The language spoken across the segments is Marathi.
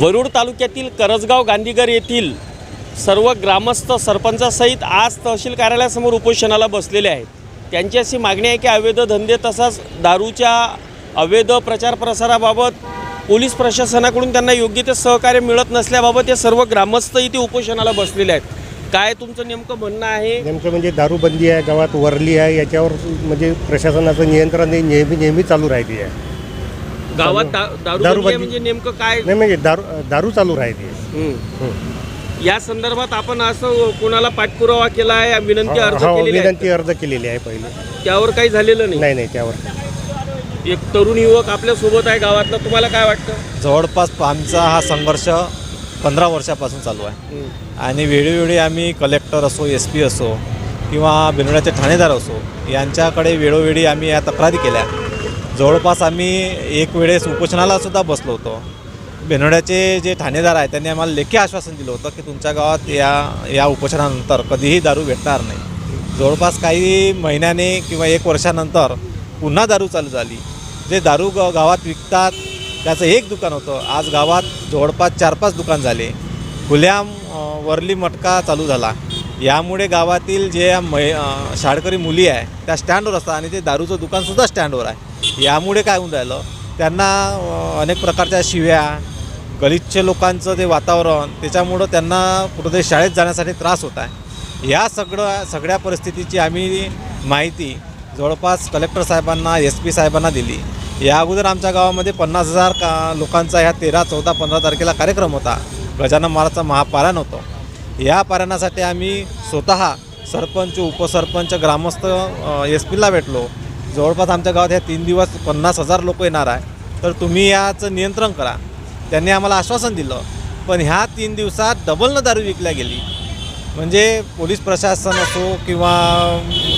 वरुड तालुक्यातील करजगाव गांधीगर येथील सर्व ग्रामस्थ सरपंचासहित आज तहसील कार्यालयासमोर उपोषणाला बसलेले आहेत. त्यांची अशी मागणी आहे की अवैध धंदे तसाच दारूच्या अवैध प्रचार प्रसाराबाबत पोलीस प्रशासनाकडून त्यांना योग्य ते सहकार्य मिळत नसल्याबाबत हे सर्व ग्रामस्थ इथे उपोषणाला बसलेले आहेत. काय तुमचं नेमकं म्हणणं आहे? नेमकं म्हणजे दारूबंदी आहे गावात वरली आहे याच्यावर म्हणजे प्रशासनाचं नियंत्रण नेहमी नेहमी चालू राहिली आहे. गावात दा- आहे दारूबंदी- म्हणजे नेमकं काय? नाही म्हणजे दारू दारू चालू राहते. या संदर्भात आपण असं कोणाला पाठपुरावा केला आहे? विनंती अर्ज हो केलेली आहे विनंती अर्ज केलेली आहे पहिले. त्यावर काही झालेलं नाही? नाही नाही त्यावर. एक तरुण युवक आपल्यासोबत आहे गावातला. तुम्हाला काय वाटतं? जवळपास आमचा हा संघर्ष पंधरा वर्षापासून चालू आहे. आणि वेळोवेळी आम्ही कलेक्टर असो एस पी असो किंवा बिनोड्याचे ठाणेदार असो यांच्याकडे वेळोवेळी आम्ही या तक्रारी केल्या. जवळपास आम्ही एक वेळेस उपोषणाला सुद्धा बसलो होतो. बेनोड्याचे जे ठाणेदार आहेत त्यांनी आम्हाला लेखी आश्वासन दिलं होतं की तुमच्या गावात या या उपोषणानंतर कधीही दारू भेटणार नाही. जवळपास काही महिन्याने किंवा एक वर्षानंतर पुन्हा दारू चालू झाली. जे दारू ग गावात विकतात त्याचं एक दुकान होतं. आज गावात जवळपास चार पाच दुकान झाले. खुल्याम वरली मटका चालू झाला. यामुळे गावातील जे मै शाळकरी मुली आहे त्या स्टँडवर असतात आणि ते दारूचं दुकानसुद्धा स्टँडवर आहे. यामुळे काय होऊन राहिलं त्यांना अनेक प्रकारच्या शिव्या गलिच्छ लोकांचं ते वातावरण त्याच्यामुळं त्यांना कुठंतरी शाळेत जाण्यासाठी त्रास होत आहे. या सगळं सगळ्या परिस्थितीची आम्ही माहिती जवळपास कलेक्टर साहेबांना एस पी साहेबांना दिली. या अगोदर आमच्या गावामध्ये पन्नास हजार का लोकांचा ह्या तेरा चौदा पंधरा तारखेला कार्यक्रम होता. गजानन महाराजचा महापारायण होतं. या पारायणासाठी आम्ही स्वतः सरपंच उपसरपंच ग्रामस्थ एस पीला भेटलो. जवळपास आमच्या गावात ह्या तीन दिवस पन्नास हजार लोक येणार आहे. तर तुम्ही याचं नियंत्रण करा. त्यांनी आम्हाला आश्वासन दिलं. पण ह्या तीन दिवसात डबलनं दारू विकल्या गेली. म्हणजे पोलीस प्रशासन असो किंवा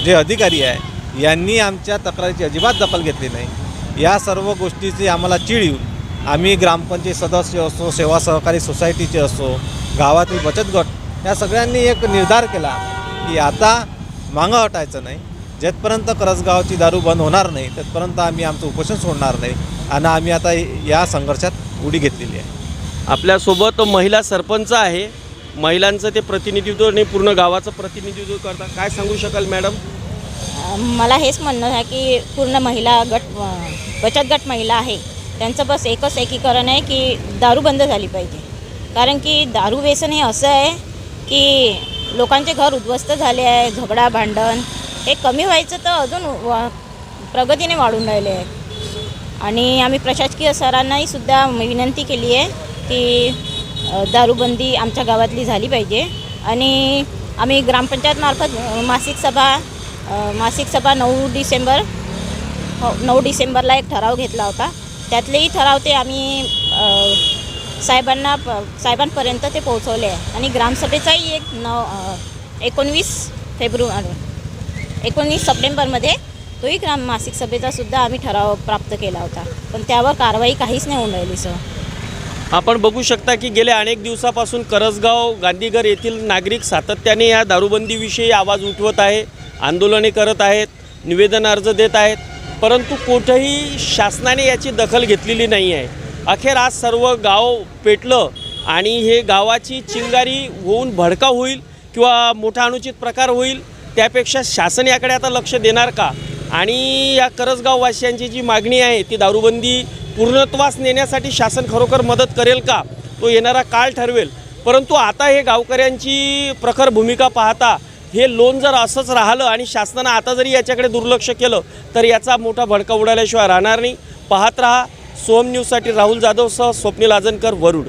जे अधिकारी आहे यांनी आमच्या तक्रारीची अजिबात दखल घेतली नाही. या सर्व गोष्टीची आम्हाला चीड येऊन आम्ही ग्रामपंचायत सदस्य असो सेवा सहकारी सोसायटीचे असो गावातील बचत गट या सगळ्यांनी एक निर्धार केला की आता मागं हटायचं नाही. जेथपर्यंत करसगावची दारू बंद होणार नाही तिथपर्यंत आम्ही आमचं उपोषण सोडणार नाही आणि आम्ही आता या संघर्षात उडी घेतलेली आहे. आपल्यासोबत महिला सरपंच आहे. महिलांचं ते प्रतिनिधित्व आणि पूर्ण गावाचं प्रतिनिधित्व करता. काय सांगू शकाल मॅडम? मला हेच म्हणणं आहे की पूर्ण महिला गट बचत गट महिला आहे. त्यांचं बस एकच एकीकरण आहे की दारू बंद झाली पाहिजे. कारण की दारू व्यसन हे असं आहे की लोकांचे घर उद्ध्वस्त झाले आहे झगडा भांडण हे कमी व्हायचं तर अजून वा प्रगतीने वाढून राहिले आहे. आणि आम्ही प्रशासकीय सरांनाही सुद्धा विनंती केली आहे की दारूबंदी आमच्या गावातली झाली पाहिजे. आणि आम्ही ग्रामपंचायतमार्फत मासिक सभा मासिक सभा नऊ डिसेंबर हो, नऊ डिसेंबरला एक ठराव घेतला होता. त्यातलेही ठराव ते आम्ही साहेबांना प- साहेबांपर्यंत ते पोहोचवले आहे. आणि ग्रामसभेचाही एक नव एकोणवीस फेब्रुवारी एकोणवीस सप्टेंबरमध्ये तोही ग्राम मासिक सभेचा सुद्धा आम्ही ठराव प्राप्त केला होता. पण त्यावर कारवाई काहीच नाही होऊन राहिली सर. आपण बघू शकता की गेल्या अनेक दिवसापासून करसगाव गांधीघर येथील नागरिक सातत्याने या दारूबंदीविषयी आवाज उठवत आहे आंदोलने करत आहेत निवेदन अर्ज देत आहेत परंतु कुठंही शासनाने याची दखल घेतलेली नाही आहे. अखेर आज सर्व गाव पेटलं आणि हे गावाची चिंगारी होऊन भडका होईल किंवा मोठा अनुचित प्रकार होईल त्यापेक्षा शासन याकडे आता लक्ष देणार का? आणि या करसगाववासियांची जी मागणी आहे ती दारूबंदी पूर्णत्वास नेण्यासाठी शासन खरोखर मदत करेल का? तो येणारा काळ ठरवेल. परंतु आता हे गावकऱ्यांची प्रखर भूमिका पाहता हे लोन जर असंच राहिलं आणि शासनानं आता जरी याच्याकडे दुर्लक्ष केलं तर याचा मोठा भडका उडाल्याशिवाय राहणार नाही. पाहत रहा सोम न्यूजसाठी राहुल जाधवसह स्वप्नील आजनकर वरुड